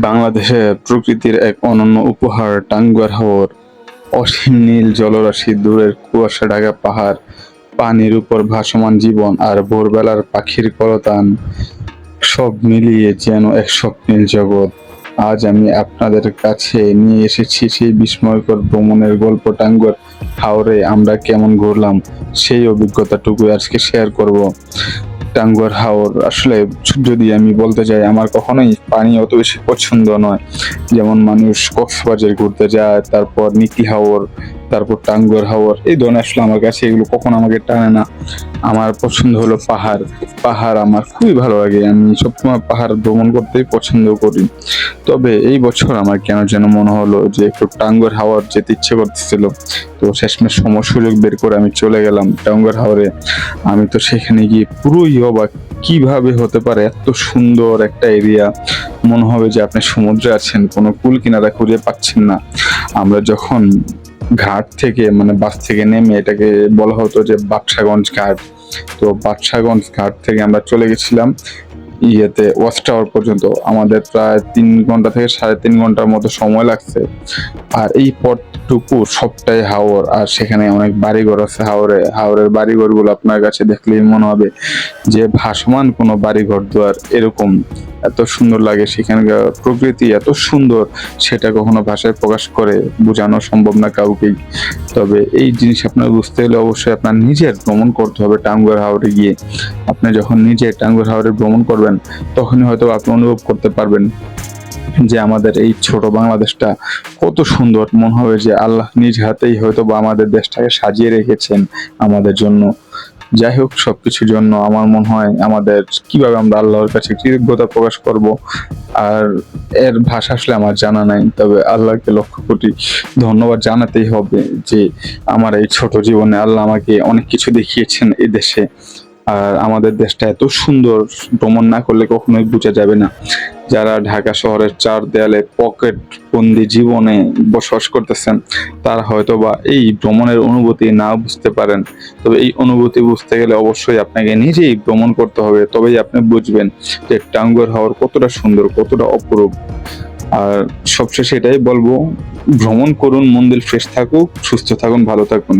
বাংলাদেশে প্রকৃতির এক অনন্য উপহার, টাঙ্গুয়ার হাওর, অসীম নীল জলরাশি, দূরের কুয়াশা ঢাকা পাহাড়, পানির উপর ভাসমান জীবন আর ভোরবেলার পাখির কলতান সব মিলিয়ে যেন এক স্বপ্নের জগৎ। আজ আমি আপনাদের কাছে নিয়ে এসেছি সেই বিস্ময়কর ভ্রমণের গল্প টাঙ্গুয়ার হাওরে আমরা কেমন ঘুরলাম, সেই অভিজ্ঞতাটুকু আজকে শেয়ার করব। টাঙ্গুয়ার হাওর, আসলে যদি আমি বলতে চাই আমার কখনোই পানি অত বেশি পছন্দ নয়। যেমন মানুষ কক্সবাজার ঘুরতে যায়, তারপর নিকি হাওর তারপর টাঙ্গুয়ার হাওর, এই ধরনের আসলে আমার কাছে, এগুলো কখনো আমাকে টানে না। আমার পছন্দ হলো পাহাড়। পাহাড় আমার খুবই ভালো লাগে, আমি সবসময় পাহাড় ভ্রমণ করতেই পছন্দ করি। তবে এই বছর আমার কেন যেন মনে হলো যে একটু টাঙ্গুয়ার হাওয়ার যেতে ইচ্ছে করতেছিল। তো শেষমেশ সময় সুযোগ বের করে আমি চলে গেলাম টাঙ্গুয়ার হাওরে। আমি তো সেখানে গিয়ে পুরোই অবাক, কীভাবে হতে পারে এত সুন্দর একটা এরিয়া। মনে হবে যে আপনি সমুদ্রে আছেন, কোনো কুল কিনারা খুঁজে পাচ্ছেন না। আমরা যখন ঘাট থেকে মানে বাস থেকে নেমে এটাকে বলা হতো যে বাদশাগঞ্জ ঘাট। তো বাদশাগঞ্জ ঘাট থেকে আমরা চলে গেছিলাম ইয়েতে, ওয়াচ টাওয়ার পর্যন্ত। আমাদের প্রায় তিন ঘণ্টা থেকে সাড়ে তিন ঘণ্টার মতো সময় লাগছে। আর এই পথটুকু সবটাই হাওর, আর সেখানে অনেক বাড়িঘর আছে হাওরে। হাওরের বাড়িঘরগুলো আপনার কাছে দেখলেই মনে হবে যে ভাসমান কোনো বাড়িঘর দুয়ার এরকম। এত সুন্দর লাগে সেখানকার প্রকৃতি এত সুন্দর, সেটা কখনো ভাষায় প্রকাশ করে বোঝানো সম্ভব না কাউকেই। তবে এই জিনিস আপনার বুঝতে হলে অবশ্যই আপনার নিজের ভ্রমণ করতে হবে টাঙ্গুয়ার হাওরে গিয়ে। আপনি যখন নিজে টাঙ্গুয়ার হাওরে ভ্রমণ করবেন, তখনই হয়তো আপনি অনুভব করতে পারবেন যে আমাদের এই ছোট বাংলাদেশটা কত সুন্দর। মনে হবে যে আল্লাহ নিজ হাতেই হয়তো বা আমাদের দেশটাকে সাজিয়ে রেখেছেন আমাদের জন্য। যাই হোক সব কিছুর জন্য আমার মনে হয় আমাদের কীভাবে আমরা আল্লাহর কাছে কৃতজ্ঞতা প্রকাশ করব আর এর ভাষা আসলে আমার জানা নাই। তবে আল্লাহকে লক্ষ কোটি ধন্যবাদ জানাতেই হবে যে আমার এই ছোট জীবনে আল্লাহ আমাকে অনেক কিছু দেখিয়েছেন এই দেশে আর আমাদের দেশটা এত সুন্দর ভ্রমণ না করলে কখনোই বোঝা যাবে না। যারা ঢাকা শহরের চার দেয়ালে পকেট বন্দি জীবনে বসবাস করতেছেন, তারা হয়তো বা এই ভ্রমণের অনুভূতি না বুঝতে পারেন। তবে এই অনুভূতি বুঝতে গেলে অবশ্যই আপনাকে নিজেই ভ্রমণ করতে হবে, তবেই আপনি বুঝবেন যে টাঙ্গুয়ার হাওয়ার কতটা সুন্দর, কতটা অপরূপ। আর সবশেষে এটাই বলব, ভ্রমণ করুন, মন দিল ফ্রেশ থাকুক, সুস্থ থাকুন, ভালো থাকুন।